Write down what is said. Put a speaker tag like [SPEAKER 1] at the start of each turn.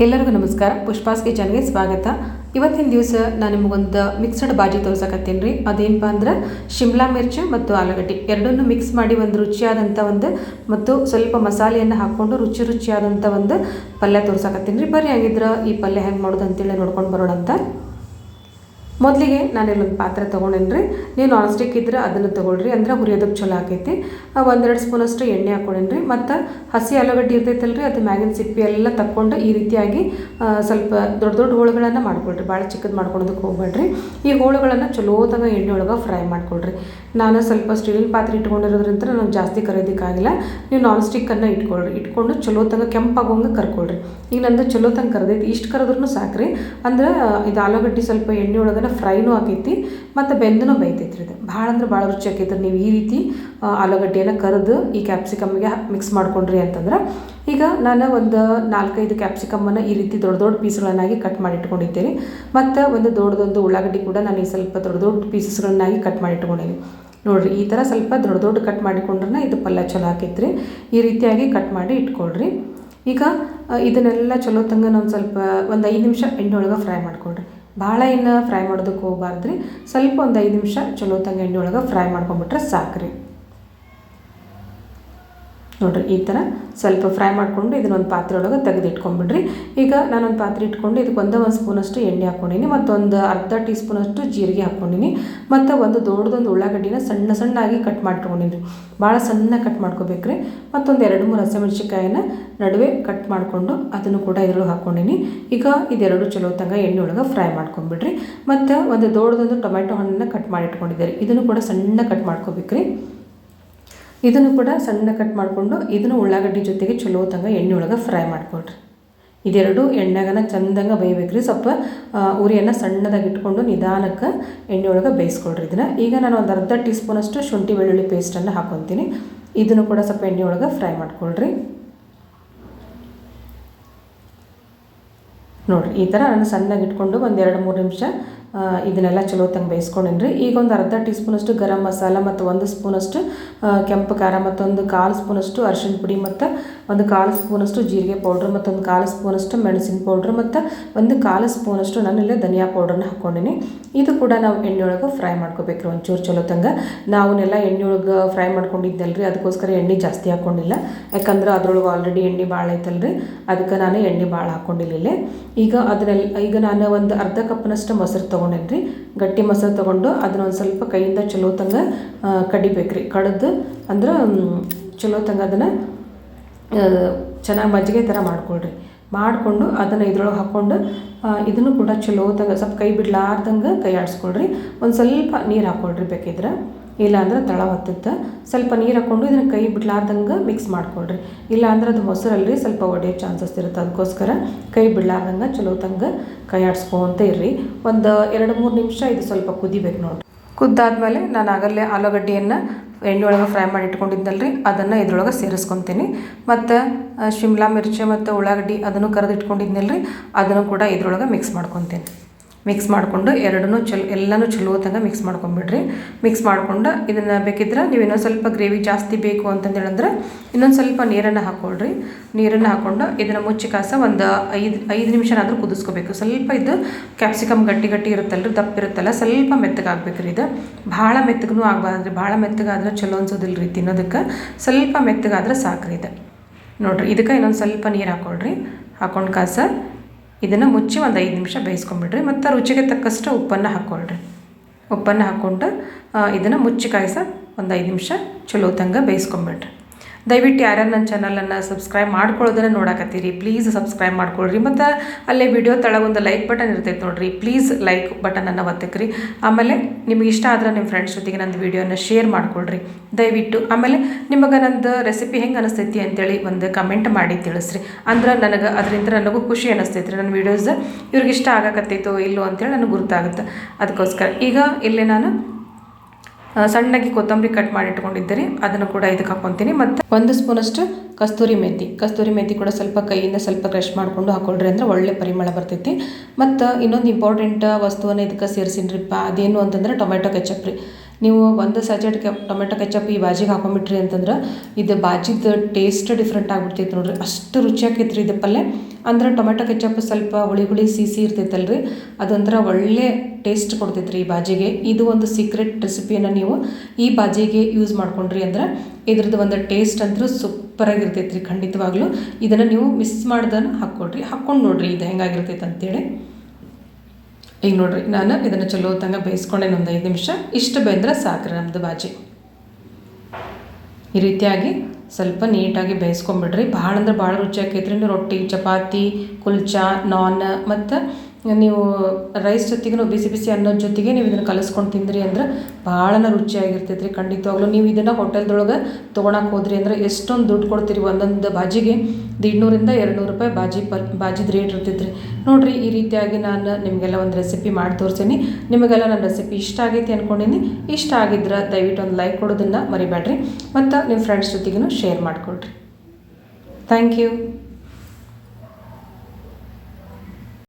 [SPEAKER 1] ಎಲ್ಲರಿಗೂ ನಮಸ್ಕಾರ. ಪುಷ್ಪಾಸ್ ಕಿಚನ್ಗೆ ಸ್ವಾಗತ. ಇವತ್ತಿನ ದಿವಸ ನಾನು ನಿಮಗೊಂದು ಮಿಕ್ಸ್ಡ್ ಬಾಜಿ ತೋರ್ಸಕತ್ತೀನಿ ರೀ. ಅದೇನಪ್ಪ ಅಂದ್ರೆ ಶಿಮ್ಲಾ ಮಿರ್ಚಿ ಮತ್ತು ಆಲೂಗಡ್ಡೆ. ಎರಡನ್ನೂ ಮಿಕ್ಸ್ ಮಾಡಿ ಒಂದು ರುಚಿಯಾದಂಥ ಒಂದು ಮತ್ತು ಸ್ವಲ್ಪ ಮಸಾಲೆಯನ್ನು ಹಾಕ್ಕೊಂಡು ರುಚಿ ರುಚಿಯಾದಂಥ ಒಂದು ಪಲ್ಯ ತೋರ್ಸಕತ್ತೀನಿ ರೀ. ಬರೀ ಹಂಗಿದ್ರೆ ಈ ಪಲ್ಯ ಹೆಂಗೆ ಮಾಡೋದು ಅಂತೇಳಿ ನೋಡ್ಕೊಂಡು ಬರೋಣ ಅಂತ ಮೊದಲಿಗೆ ನಾನು ಇಲ್ಲೊಂದು ಪಾತ್ರೆ ತೊಗೊಂಡೇನಿ ರೀ ನೀವು ನಾನ್ ಸ್ಟಿಕ್ ಇದ್ರೆ ಅದನ್ನು ತೊಗೊಳ್ರಿ, ಅಂದರೆ ಹುರಿಯೋದಕ್ಕೆ ಚಲೋ ಆಕೈತಿ. ಒಂದೆರಡು ಸ್ಪೂನಷ್ಟು ಎಣ್ಣೆ ಹಾಕ್ಕೊಂಡೇನಿ ರೀ ಮತ್ತು ಹಸಿ ಆಲೂಗಡ್ಡೆ ಇರ್ತೈತಲ್ಲ ರೀ ಅದು ಮ್ಯಾಗಿನ ಸಿಪ್ಪಿ ಎಲ್ಲ ತಕ್ಕೊಂಡು ಈ ರೀತಿಯಾಗಿ ಸ್ವಲ್ಪ ದೊಡ್ಡ ದೊಡ್ಡ ಹೋಳುಗಳನ್ನು ಮಾಡ್ಕೊಳ್ರಿ. ಭಾಳ ಚಿಕ್ಕದು ಮಾಡ್ಕೊಳೋದಕ್ಕೆ ಹೋಗ್ಬೇಡ್ರಿ ಈ ಹೋಳುಗಳನ್ನು ಚಲೋತನ ಎಣ್ಣೆ ಒಳಗೆ ಫ್ರೈ ಮಾಡ್ಕೊಳ್ರಿ. ನಾನು ಸ್ವಲ್ಪ ಸ್ಟೀಲಿನ ಪಾತ್ರೆ ಇಟ್ಕೊಂಡಿರೋದ್ರಿಂದ ನಾನು ಜಾಸ್ತಿ ಕರೆಯೋದಕ್ಕಾಗಿಲ್ಲ. ನೀವು ನಾನ್ ಸ್ಟಿಕ್ಕನ್ನು ಇಟ್ಕೊಳ್ರಿ. ಇಟ್ಕೊಂಡು ಚಲೋತನ ಕೆಂಪಾಗೋಂಗೆ ಕರ್ಕೊಳ್ರಿ. ಈಗ ನಂದು ಚಲೋತಂಗ ಕರೆದೈತಿ. ಇಷ್ಟು ಕರೆದ್ರೂ ಸಾಕ್ರಿ. ಅಂದ್ರೆ ಇದು ಆಲೂಗಡ್ಡೆ ಸ್ವಲ್ಪ ಎಣ್ಣೆ ಒಳಗನ ಫ್ರೈನೂ ಆಕೈತಿ ಮತ್ತು ಬೆಂದನೂ ಬೈತೈತ್ರಿ ಇದು. ಭಾಳ ಅಂದ್ರೆ ಭಾಳ ರುಚಿ ಆಕೈತಿ ನೀವು ಈ ರೀತಿ ಆಲೂಗಡ್ಡೆಯನ್ನು ಕರೆದು ಈ ಕ್ಯಾಪ್ಸಿಕಮ್ಗೆ ಮಿಕ್ಸ್ ಮಾಡ್ಕೊಂಡ್ರಿ ಅಂತಂದ್ರೆ, ಈಗ ನಾನು ಒಂದು ನಾಲ್ಕೈದು ಕ್ಯಾಪ್ಸಿಕಮ್ಮನ್ನು ಈ ರೀತಿ ದೊಡ್ಡ ದೊಡ್ಡ ಪೀಸ್ಗಳನ್ನಾಗಿ ಕಟ್ ಮಾಡಿ ಇಟ್ಕೊಂಡಿದ್ದೇನೆ ಮತ್ತು ಒಂದು ದೊಡ್ಡದೊಂದು ಉಳ್ಳಾಗಡ್ಡಿ ಕೂಡ ನಾನು ಈ ಸ್ವಲ್ಪ ದೊಡ್ಡ ದೊಡ್ಡ ಪೀಸಸ್ಗಳನ್ನಾಗಿ ಕಟ್ ಮಾಡಿ ಇಟ್ಕೊಂಡೇನಿ ನೋಡಿರಿ, ಈ ಥರ ಸ್ವಲ್ಪ ದೊಡ್ಡ ದೊಡ್ಡ ಕಟ್ ಮಾಡಿಕೊಂಡ್ರೆ ಇದು ಪಲ್ಯ ಚಲೋ ಹಾಕೈತ್ರಿ ಈ ರೀತಿಯಾಗಿ ಕಟ್ ಮಾಡಿ ಇಟ್ಕೊಳ್ರಿ. ಈಗ ಇದನ್ನೆಲ್ಲ ಚಲೋ ತಂಗ ನಾವು ಸ್ವಲ್ಪ, ಒಂದು ಐದು ನಿಮಿಷ ಎಣ್ಣೆ ಒಳಗೆ ಫ್ರೈ ಮಾಡ್ಕೊಳ್ರಿ. ಭಾಳ ಏನು ಫ್ರೈ ಮಾಡೋದಕ್ಕೆ ಹೋಗ್ಬಾರ್ದು ರೀ ಸ್ವಲ್ಪ ಒಂದು ಐದು ನಿಮಿಷ ಚಲೋ ತಂಗ ಎಣ್ಣೆ ಒಳಗೆ ಫ್ರೈ ಮಾಡ್ಕೊಂಬಿಟ್ರೆ ಸಾಕ್ರಿ. ನೋಡ್ರಿ, ಈ ಥರ ಸ್ವಲ್ಪ ಫ್ರೈ ಮಾಡಿಕೊಂಡು ಇದನ್ನೊಂದು ಪಾತ್ರೆ ಒಳಗೆ ತೆಗೆದಿಟ್ಕೊಂಡ್ಬಿಡ್ರಿ ಈಗ ನಾನೊಂದು ಪಾತ್ರೆ ಇಟ್ಕೊಂಡು ಇದಕ್ಕೆ ಒಂದೇ ಒಂದು ಸ್ಪೂನಷ್ಟು ಎಣ್ಣೆ ಹಾಕ್ಕೊಂಡಿನಿ ಮತ್ತೊಂದು ಅರ್ಧ ಟೀ ಸ್ಪೂನಷ್ಟು ಜೀರಿಗೆ ಹಾಕ್ಕೊಂಡಿನಿ ಮತ್ತು ಒಂದು ದೊಡ್ಡದೊಂದು ಉಳ್ಳಾಗಡ್ಡಿನ ಸಣ್ಣ ಸಣ್ಣಾಗಿ ಕಟ್ ಮಾಡ್ಕೊಂಡಿನಿ. ಭಾಳ ಸಣ್ಣ ಕಟ್ ಮಾಡ್ಕೋಬೇಕ್ರಿ. ಮತ್ತೊಂದು ಎರಡು ಮೂರು ಹಸಿಮೆಣ್ಸಿಕಾಯಿನ ನಡುವೆ ಕಟ್ ಮಾಡಿಕೊಂಡು ಅದನ್ನು ಕೂಡ ಇದ್ರೊಳಗೆ ಹಾಕ್ಕೊಂಡಿನಿ ಈಗ ಇದೆರಡು ಚಲೋ ತಂಗ ಎಣ್ಣೆ ಒಳಗೆ ಫ್ರೈ ಮಾಡ್ಕೊಂಡ್ಬಿಡ್ರಿ ಮತ್ತು ಒಂದು ದೊಡ್ಡದೊಂದು ಟೊಮೆಟೊ ಹಣ್ಣನ್ನು ಕಟ್ ಮಾಡಿ ಇಟ್ಕೊಂಡಿದ್ದಾರೆ ಇದನ್ನು ಕೂಡ ಸಣ್ಣ ಕಟ್ ಮಾಡ್ಕೋಬೇಕ್ರಿ. ಇದನ್ನು ಕೂಡ ಸಣ್ಣ ಕಟ್ ಮಾಡಿಕೊಂಡು ಇದನ್ನು ಉಳ್ಳಾಗಡ್ಡಿ ಜೊತೆಗೆ ಚಲೋ ತಂಗ ಎಣ್ಣೆ ಒಳಗೆ ಫ್ರೈ ಮಾಡ್ಕೊಳ್ರಿ. ಇದೆರಡು ಎಣ್ಣೆಗನ ಚಂದಂಗೆ ಬೇಯಬೇಕ್ರಿ. ಸ್ವಲ್ಪ ಉರಿಯನ್ನು ಸಣ್ಣದಾಗಿ ಇಟ್ಕೊಂಡು ನಿಧಾನಕ್ಕೆ ಎಣ್ಣೆ ಒಳಗೆ ಬೇಯಿಸ್ಕೊಳ್ರಿ ಇದನ್ನು. ಈಗ ನಾನು ಒಂದು ಅರ್ಧ ಟೀ ಸ್ಪೂನಷ್ಟು ಶುಂಠಿ ಬೆಳ್ಳುಳ್ಳಿ ಪೇಸ್ಟನ್ನು ಹಾಕ್ಕೊತೀನಿ ಇದನ್ನು ಕೂಡ ಸ್ವಲ್ಪ ಎಣ್ಣೆ ಒಳಗೆ ಫ್ರೈ ಮಾಡ್ಕೊಳ್ರಿ. ನೋಡಿರಿ, ಈ ಥರ ನಾನು ಸಣ್ಣಗೆ ಇಟ್ಕೊಂಡು ಒಂದು ಮೂರು ನಿಮಿಷ ಇದನ್ನೆಲ್ಲ ಚಲೋ ತಂಗ ರೀ ಈಗ ಒಂದು ಅರ್ಧ ಟೀ ಸ್ಪೂನಷ್ಟು ಗರಂ ಮಸಾಲ ಮತ್ತು ಒಂದು ಸ್ಪೂನಷ್ಟು ಕೆಂಪು ಖಾರ ಮತ್ತೊಂದು ಕಾಲು ಸ್ಪೂನಷ್ಟು ಅರಿಶಿಣ ಪುಡಿ ಮತ್ತು ಒಂದು ಕಾಲು ಸ್ಪೂನಷ್ಟು ಜೀರಿಗೆ ಪೌಡ್ರ್ ಮತ್ತೊಂದು ಕಾಲು ಸ್ಪೂನಷ್ಟು ಮೆಣಸಿನ ಪೌಡ್ರ್ ಮತ್ತು ಒಂದು ಕಾಲು ಸ್ಪೂನಷ್ಟು ನಾನಿಲ್ಲೇ ಧನಿಯಾ ಪೌಡ್ರನ್ನ ಹಾಕ್ಕೊಂಡಿನಿ. ಇದು ಕೂಡ ನಾವು ಎಣ್ಣೆ ಒಳಗೆ ಫ್ರೈ ಮಾಡ್ಕೋಬೇಕ್ರಿ ಒಂಚೂರು ಚಲೋ ತಂಗ ನಾವನ್ನೆಲ್ಲ ಎಣ್ಣೆ ಒಳಗೆ ಫ್ರೈ ಮಾಡ್ಕೊಂಡಿದ್ದಲ್ರಿ, ಅದಕ್ಕೋಸ್ಕರ ಎಣ್ಣೆ ಜಾಸ್ತಿ ಹಾಕ್ಕೊಂಡಿಲ್ಲ ಯಾಕಂದ್ರೆ ಅದ್ರೊಳಗೆ ಆಲ್ರೆಡಿ ಎಣ್ಣೆ ಭಾಳ ಐತಲ್ರಿ, ಅದಕ್ಕೆ ನಾನು ಎಣ್ಣೆ ಭಾಳ ಹಾಕ್ಕೊಂಡಿಲ್ಲ. ಈಗ ಅದನ್ನೆಲ್ಲ ಈಗ ನಾನು ಒಂದು ಅರ್ಧ ಕಪ್ನಷ್ಟು ಮೊಸರು ತೊಗೊಂಡೇನ್ರಿ? ಗಟ್ಟಿ ಮಸಾಲೆ ತೊಗೊಂಡು ಅದನ್ನ ಒಂದು ಸ್ವಲ್ಪ ಕೈಯಿಂದ ಚಲೋ ಕಡಿಬೇಕ್ರಿ. ಕಡ್ದು ಅಂದ್ರೆ ಚಲೋ ತಂಗ ಅದನ್ನು ಚೆನ್ನಾಗಿ ಮಜ್ಜಿಗೆ ಥರ ಮಾಡ್ಕೊಳ್ರಿ. ಮಾಡಿಕೊಂಡು ಅದನ್ನು ಇದ್ರೊಳಗೆ ಹಾಕ್ಕೊಂಡು ಇದನ್ನು ಕೂಡ ಚಲೋ ತಂಗ, ಸ್ವಲ್ಪ ಕೈ ಬಿಡ್ಲಾರ್ದಂಗೆ ಕೈ ಆಡಿಸ್ಕೊಳ್ರಿ ಒಂದು ಸ್ವಲ್ಪ ನೀರು ಹಾಕ್ಕೊಳ್ರಿ ಬೇಕಿದ್ರೆ. ಇಲ್ಲ ಅಂದ್ರೆ ತಳ ಹೊತ್ತುತ್ತೆ ಸ್ವಲ್ಪ ನೀರು ಹಾಕ್ಕೊಂಡು ಇದನ್ನು ಕೈ ಬಿಡ್ಲಾರ್ದಂಗೆ ಮಿಕ್ಸ್ ಮಾಡ್ಕೊಳ್ರಿ. ಇಲ್ಲ ಅಂದ್ರೆ ಅದು ಮೊಸರಲ್ಲಿ ಸ್ವಲ್ಪ ಒಡೆಯೋ ಚಾನ್ಸಸ್ ಇರುತ್ತೆ. ಅದಕ್ಕೋಸ್ಕರ ಕೈ ಬಿಡ್ಲಾರ್ದಂಗೆ ಚಲೋ ತಂಗ ಕೈ ಆಡಿಸ್ಕೊಂತ ಇರ್ರಿ. ಒಂದು ಎರಡು ಮೂರು ನಿಮಿಷ ಇದು ಸ್ವಲ್ಪ ಕುದಿಬೇಕು ನೋಡಿರಿ. ಕುದ್ದಾದ್ಮೇಲೆ ನಾನು ಆಗಲ್ಲೇ ಆಲೂಗಡ್ಡೆಯನ್ನು ಎಣ್ಣೆ ಒಳಗೆ ಫ್ರೈ ಮಾಡಿ ಇಟ್ಕೊಂಡಿದ್ದಲ್ರಿ. ಅದನ್ನು ಇದ್ರೊಳಗೆ ಸೇರಿಸ್ಕೊತೀನಿ. ಮತ್ತು ಶಿಮ್ಲಾ ಮಿರ್ಚಿ ಮತ್ತು ಉಳ್ಳಾಗಡ್ಡಿ ಅದನ್ನು ಕರೆದು ಇಟ್ಕೊಂಡಿದ್ನಲ್ರಿ. ಅದನ್ನು ಕೂಡ ಇದ್ರೊಳಗೆ ಮಿಕ್ಸ್ ಮಾಡ್ಕೊತೀನಿ. ಮಿಕ್ಸ್ ಮಾಡಿಕೊಂಡು ಎರಡನ್ನೂ ಚಲೋ, ಎಲ್ಲನೂ ಚಲೋ ತಂಗ ಮಿಕ್ಸ್ ಮಾಡ್ಕೊಂಬಿಡ್ರಿ. ಮಿಕ್ಸ್ ಮಾಡ್ಕೊಂಡು ಇದನ್ನು ಬೇಕಿದ್ರೆ ನೀವು ಇನ್ನೊಂದು ಸ್ವಲ್ಪ ಗ್ರೇವಿ ಜಾಸ್ತಿ ಬೇಕು ಅಂತಂದು ಹೇಳಿದ್ರೆ ಇನ್ನೊಂದು ಸ್ವಲ್ಪ ನೀರನ್ನು ಹಾಕ್ಕೊಳ್ರಿ ನೀರನ್ನು ಹಾಕ್ಕೊಂಡು ಇದನ್ನು ಮುಚ್ಚಿ ಕಾಸ ಒಂದು ಐದು ಐದು ನಿಮಿಷನಾದರೂ ಕುದಿಸ್ಕೋಬೇಕು. ಸ್ವಲ್ಪ ಇದು ಕ್ಯಾಪ್ಸಿಕಮ್ ಗಟ್ಟಿ ಗಟ್ಟಿ ಇರುತ್ತಲ್ರಿ, ದಪ್ಪ ಇರುತ್ತಲ್ಲ, ಸ್ವಲ್ಪ ಮೆತ್ತಗಾಗಬೇಕ್ರಿ ಇದು. ಭಾಳ ಮೆತ್ತಗೂ ಆಗಬಾರ್ದ್ರಿ, ಭಾಳ ಮೆತ್ತಗಾದ್ರೆ ಚಲೋ ಅನ್ಸೋದಿಲ್ಲ ರೀ ತಿನ್ನೋದಕ್ಕೆ. ಸ್ವಲ್ಪ ಮೆತ್ತಗಾದ್ರೆ ಸಾಕ್ರಿ ಇದು. ನೋಡಿರಿ, ಇದಕ್ಕೆ ಇನ್ನೊಂದು ಸ್ವಲ್ಪ ನೀರು ಹಾಕ್ಕೊಳ್ರಿ ಹಾಕ್ಕೊಂಡು ಕಾಸ ಇದನ್ನು ಮುಚ್ಚಿ ಒಂದು ಐದು ನಿಮಿಷ ಬೇಯಿಸ್ಕೊಂಬಿಡ್ರಿ ಮತ್ತು ರುಚಿಗೆ ತಕ್ಕಷ್ಟು ಉಪ್ಪನ್ನು ಹಾಕ್ಕೊಳ್ರಿ ಉಪ್ಪನ್ನು ಹಾಕ್ಕೊಂಡು ಇದನ್ನು ಮುಚ್ಚಿ ಕಾಯಿಸ ಒಂದು ಐದು ನಿಮಿಷ ಚಲೋ ತಂಗ ಬೇಯಿಸ್ಕೊಂಬಿಡ್ರಿ ದಯವಿಟ್ಟು ಯಾರ್ಯಾರು ನನ್ನ ಚಾನಲನ್ನು ಸಬ್ಸ್ಕ್ರೈಬ್ ಮಾಡ್ಕೊಳ್ಳೋದನ್ನು ನೋಡಕತ್ತೀರಿ ಪ್ಲೀಸ್ ಸಬ್ಸ್ಕ್ರೈಬ್ ಮಾಡ್ಕೊಳ್ರಿ. ಮತ್ತು ಅಲ್ಲೇ ವಿಡಿಯೋ ಒಂದು ಲೈಕ್ ಬಟನ್ ಇರ್ತೈತೆ ನೋಡಿರಿ ಪ್ಲೀಸ್ ಲೈಕ್ ಬಟನನ್ನು ಒತ್ತಕ್ರಿ. ಆಮೇಲೆ ನಿಮ್ಗೆ ಇಷ್ಟ ಆದ್ರೆ ನಿಮ್ಮ ಫ್ರೆಂಡ್ಸ್ ಜೊತೆಗೆ ನಂದು ವಿಡಿಯೋನ ಶೇರ್ ಮಾಡ್ಕೊಳ್ರಿ. ದಯವಿಟ್ಟು ಆಮೇಲೆ ನಿಮಗೆ ನಂದು ರೆಸಿಪಿ ಹೆಂಗೆ ಅನಿಸ್ತೈತಿ ಅಂತೇಳಿ ಒಂದು ಕಮೆಂಟ್ ಮಾಡಿ ತಿಳಿಸ್ರಿ. ಅಂದ್ರೆ ನನಗೆ ಅದರಿಂದ ನನಗೂ ಖುಷಿ ಅನಿಸ್ತೈತ್ರಿ ನನ್ನ ವೀಡಿಯೋಸ್ ಇವ್ರಿಗೆ ಇಷ್ಟ ಆಗಕತ್ತೈತೋ ಇಲ್ಲೋ ಅಂತೇಳಿ ನನಗೆ ಗುರುತಾಗುತ್ತೆ. ಅದಕ್ಕೋಸ್ಕರ ಈಗ ಇಲ್ಲಿ ನಾನು ಸಣ್ಣಗೆ ಕೊತ್ತಂಬರಿ ಕಟ್ ಮಾಡಿ ಇಟ್ಕೊಂಡಿದ್ದೀರಿ, ಅದನ್ನು ಕೂಡ ಇದಕ್ಕೆ ಹಾಕ್ಕೊತೀನಿ. ಮತ್ತು ಒಂದು ಸ್ಪೂನಷ್ಟು ಕಸ್ತೂರಿ ಮೆಥಿ ಕಸ್ತೂರಿ ಮೆಥಿ ಕೂಡ ಸ್ವಲ್ಪ ಕೈಯಿಂದ ಸ್ವಲ್ಪ ಕ್ರಶ್ ಮಾಡಿಕೊಂಡು ಹಾಕೊಳ್ರಿ ಅಂದರೆ ಒಳ್ಳೆ ಪರಿಮಳ ಬರ್ತೈತಿ. ಮತ್ತು ಇನ್ನೊಂದು ಇಂಪಾರ್ಟೆಂಟ್ ವಸ್ತುವನ್ನು ಇದಕ್ಕೆ ಸೇರಿಸಿನ್ರಿಪ್ಪ, ಅದೇನು ಅಂತಂದ್ರೆ ಟೊಮೆಟೊ ಕೆಚಪ್ ರೀ. ನೀವು ಒಂದು ಸಜೆಟ್ ಕೆ, ಟೊಮೆಟೊ ಕೆಚಪ್ ಈ ಬಾಜಿಗೆ ಹಾಕೊಂಬಿಟ್ರಿ ಅಂತಂದ್ರೆ ಇದು ಬಾಜಿದ ಟೇಸ್ಟ್ ಡಿಫ್ರೆಂಟ್ ಆಗಿಬಿಡ್ತೈತೆ ನೋಡ್ರಿ. ಅಷ್ಟು ರುಚಿಯಾಗೈತೆ ರೀ ಇದು ಪಲ್ಯ. ಅಂದ್ರೆ ಟೊಮೆಟೊ ಕೆಚಪ್ ಸ್ವಲ್ಪ ಹುಳಿ ಹುಳಿ ಸಿಸಿ ರೀ ಅದೊಂಥರ ಒಳ್ಳೆ ಟೇಸ್ಟ್ ಕೊಡ್ತೈತೆ ರೀ ಈ ಬಾಜಿಗೆ. ಇದು ಒಂದು ಸೀಕ್ರೆಟ್ ರೆಸಿಪಿಯನ್ನು ನೀವು ಈ ಬಾಜಿಗೆ ಯೂಸ್ ಮಾಡ್ಕೊಂಡ್ರಿ ಅಂದ್ರೆ ಇದ್ರದ್ದು ಒಂದು ಟೇಸ್ಟ್ ಅಂತೂ ಸೂಪರಾಗಿರ್ತೈತೆ ರೀ ಖಂಡಿತವಾಗ್ಲೂ. ಇದನ್ನು ನೀವು ಮಿಸ್ ಮಾಡ್ದನ್ನು ಹಾಕ್ಕೊಡ್ರಿ ಹಾಕ್ಕೊಂಡು ನೋಡ್ರಿ ಇದು ಹೆಂಗಾಗಿರ್ತೈತೆ ಅಂತೇಳಿ. ಈಗ ನೋಡ್ರಿ, ನಾನು ಇದನ್ನು ಚಲೋ ತಂಗ ಬೇಯಿಸ್ಕೊಂಡೆ ಒಂದು ಐದು ನಿಮಿಷ. ಇಷ್ಟು ಬೆಂದ್ರೆ ಸಾಕ್ರಿ ನಮ್ಮದು ಬಾಜಿ. ಈ ರೀತಿಯಾಗಿ ಸ್ವಲ್ಪ ನೀಟಾಗಿ ಬೇಯಿಸ್ಕೊಂಬಿಡ್ರಿ. ಭಾಳ ಅಂದ್ರೆ ಭಾಳ ರುಚಿ ರೊಟ್ಟಿ, ಚಪಾತಿ, ಕುಲ್ಚಾ, ನಾನ್ ಮತ್ತು ನೀವು ರೈಸ್ ಜೊತೆಗೂ ಬಿಸಿ ಬಿಸಿ ಅನ್ನದ ಜೊತೆಗೆ ನೀವು ಇದನ್ನು ಕಲಿಸ್ಕೊಂಡು ತಿಂದ್ರಿ ಅಂದ್ರೆ ಭಾಳನ ರುಚಿಯಾಗಿರ್ತೈತೆ ರೀ ಖಂಡಿತವಾಗ್ಲೂ ನೀವು ಇದನ್ನು ಹೋಟೆಲ್ದೊಳಗೆ ತೊಗೊಳಕ್ಕೆ ಹೋದ್ರಿ ಅಂದ್ರೆ ಎಷ್ಟೊಂದು ದುಡ್ಡು ಕೊಡ್ತೀರಿ. ಒಂದೊಂದು ಬಾಜಿಗೆ ದೀಡ್ನೂರಿಂದ ಎರಡು ನೂರು ರೂಪಾಯಿ ಬಾಜಿ ಪರ್, ಬಾಜಿದ ರೇಟ್ ಇರ್ತೈತೆ ರೀ ನೋಡಿರಿ ಈ ರೀತಿಯಾಗಿ ನಾನು ನಿಮಗೆಲ್ಲ ಒಂದು ರೆಸಿಪಿ ಮಾಡಿ ತೋರಿಸೀನಿ. ನಿಮಗೆಲ್ಲ ನನ್ನ ರೆಸಿಪಿ ಇಷ್ಟ ಆಗೈತಿ ಅಂದ್ಕೊಂಡಿನಿ ಇಷ್ಟ ಆಗಿದ್ರೆ ದಯವಿಟ್ಟು ಒಂದು ಲೈಕ್ ಕೊಡೋದನ್ನು ಮರಿಬೇಡ್ರಿ ಮತ್ತು ನಿಮ್ಮ ಫ್ರೆಂಡ್ಸ್ ಜೊತೆಗೂ ಶೇರ್ ಮಾಡಿಕೊಳ್ರಿ. Thank you